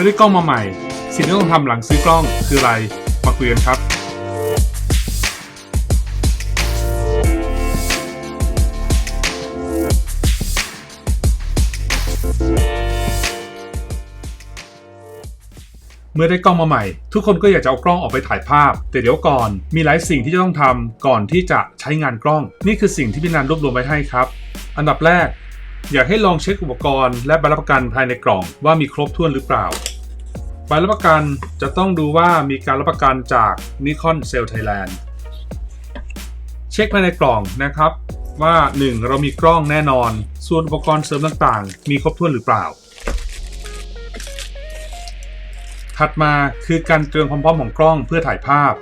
มื่อได้กล้องมาใหม่ สิ่งที่ต้องทำหลังซื้อกล้องคืออะไร มาคุยกันครับเมื่อได้กล้องมาใหม่ ทุกคนก็อยากจะเอากล้องออกไปถ่ายภาพ แต่เดี๋ยวก่อนมีหลายสิ่งที่จะต้องทำก่อนที่จะใช้งานกล้อง นี่คือสิ่งที่พี่นันรวบรวมไว้ให้ครับ อันดับแรก อยากให้ลองเช็คอุปกรณ์และใบรับประกันภายในกล่องว่ามีครบถ้วนหรือเปล่า ใบรับประกันจะต้องดูว่ามีการรับประกันจาก Nikon Cell Thailand เช็คภายในกล่องนะครับว่า 1. เรามีกล้องแน่นอน ส่วนอุปกรณ์เสริมต่างๆ มีครบถ้วนหรือเปล่า ถัดมาคือการเตรียมความพร้อมของกล้องเพื่อถ่ายภาพ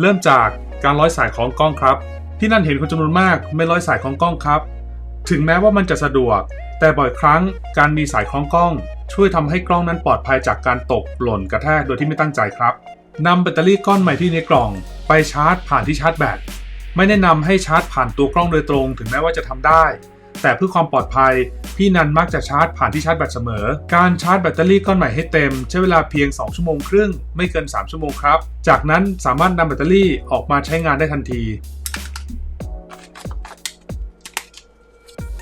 เริ่มจากการร้อยสายของกล้องครับ ที่นั่นเห็นคนจำนวนมากไม่ร้อยสายของกล้องครับ ถึงแม้ว่ามันจะสะดวก แต่บ่อยครั้งการมีสายคล้องกล้อง ช่วยทำให้กล้องนั้นปลอดภัยจากการตกหล่นกระแทกโดยที่ไม่ตั้งใจครับนำแบตเตอรี่ก้อนใหม่ที่ในกล่อง ไปชาร์จผ่านที่ชาร์จแบตไม่แนะนำให้ชาร์จผ่านตัวกล้องโดยตรง ถึงแม้ว่าจะทำได้ แต่เพื่อความปลอดภัย พี่นันมักจะชาร์จผ่านที่ชาร์จแบตเสมอ การชาร์จแบตเตอรี่ก้อนใหม่ให้เต็ม ใช้เวลาเพียง 2 ชั่วโมงครึ่ง ไม่เกิน 3 ชั่วโมงครับ จากนั้นสามารถนำแบตเตอรี่ออกมาใช้งานได้ทันที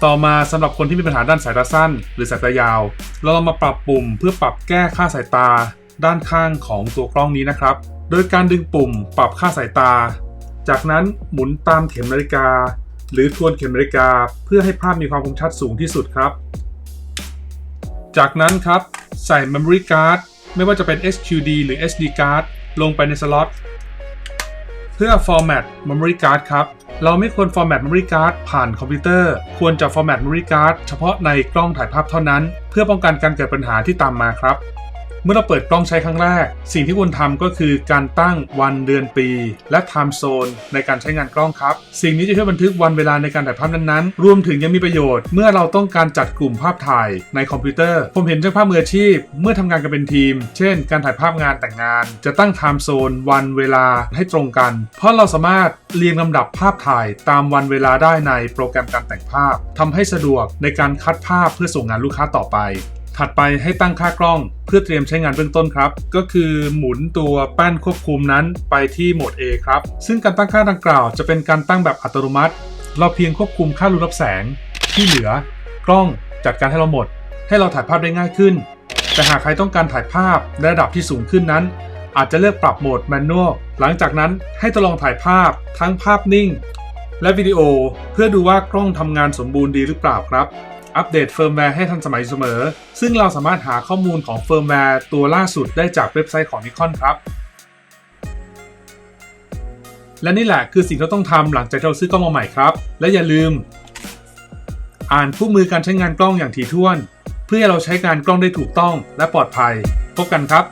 ต่อมาสำหรับคนที่มีปัญหาด้านสายตาสั้น หรือสายตายาว เราลองมาปรับปุ่มเพื่อปรับแก้ค่าสายตา ด้านข้างของตัวกล้องนี้นะครับ โดยการดึงปุ่มปรับค่าสายตา จากนั้นหมุนตามเข็มนาฬิกา หรือทวนเข็มนาฬิกา เพื่อให้ภาพมีความคมชัดสูงที่สุดครับ จากนั้นครับใส่ Memory Card ไม่ว่าจะเป็น HQD หรือ SD card ลงไปในสล็อตเพื่อ format memory card ครับ เราไม่ควร format memory card ผ่านคอมพิวเตอร์ ควรจะ format memory card เฉพาะในกล้องถ่ายภาพเท่านั้น เพื่อป้องกันการเกิดปัญหาที่ตามมาครับ เมื่อเราเปิดกล้องใช้ครั้งแรก สิ่งที่ควรทำก็คือการตั้งวันเดือนปี และ time zone ในการใช้งานกล้องครับ สิ่งนี้จะช่วยบันทึกวันเวลาในการถ่ายภาพนั้นๆ รวมถึงยังมีประโยชน์ เมื่อเราต้องการจัดกลุ่มภาพถ่ายในคอมพิวเตอร์ ผมเห็นช่างภาพมืออาชีพ เมื่อทำงานกันเป็นทีม เช่น การถ่ายภาพงานแต่งงาน จะตั้ง time zone วันเวลาให้ตรงกัน เพราะเราสามารถเรียงลำดับภาพถ่ายตามวันเวลาได้ในโปรแกรมการแต่งภาพทำให้สะดวกในการคัดภาพเพื่อส่งงานลูกค้าต่อไป ถัดไปให้ตั้งค่ากล้องเพื่อเตรียมใช้งานเบื้องต้นครับ ก็คือหมุนตัวแป้นควบคุมนั้นไปที่โหมด A ครับ ซึ่งการตั้งค่าดังกล่าวจะเป็นการตั้งแบบอัตโนมัติ เราเพียงควบคุมค่ารูรับแสง ที่เหลือกล้องจัดการให้เราหมด ให้เราถ่ายภาพได้ง่ายขึ้น แต่หากใครต้องการถ่ายภาพในระดับที่สูงขึ้นนั้น อาจจะเลือกปรับโหมดแมนนวลหลังจากนั้นให้ทดลองถ่ายภาพทั้งภาพนิ่ง และวิดีโอ เพื่อดูว่ากล้องทำงานสมบูรณ์ดีหรือเปล่าครับ อัปเดตเฟิร์มแวร์ให้ทันสมัยเสมอ ซึ่งเราสามารถหาข้อมูลของเฟิร์มแวร์ตัวล่าสุดได้จากเว็บไซต์ของ Nikon ครับ และนี่แหละคือสิ่งที่เราต้องทำหลังจากที่เราซื้อกล้องมาใหม่ครับ และอย่าลืม อ่านคู่มือการใช้งานกล้องอย่างถี่ถ้วน เพื่อเราใช้งานกล้องได้ถูกต้องและปลอดภัย พบกันครับ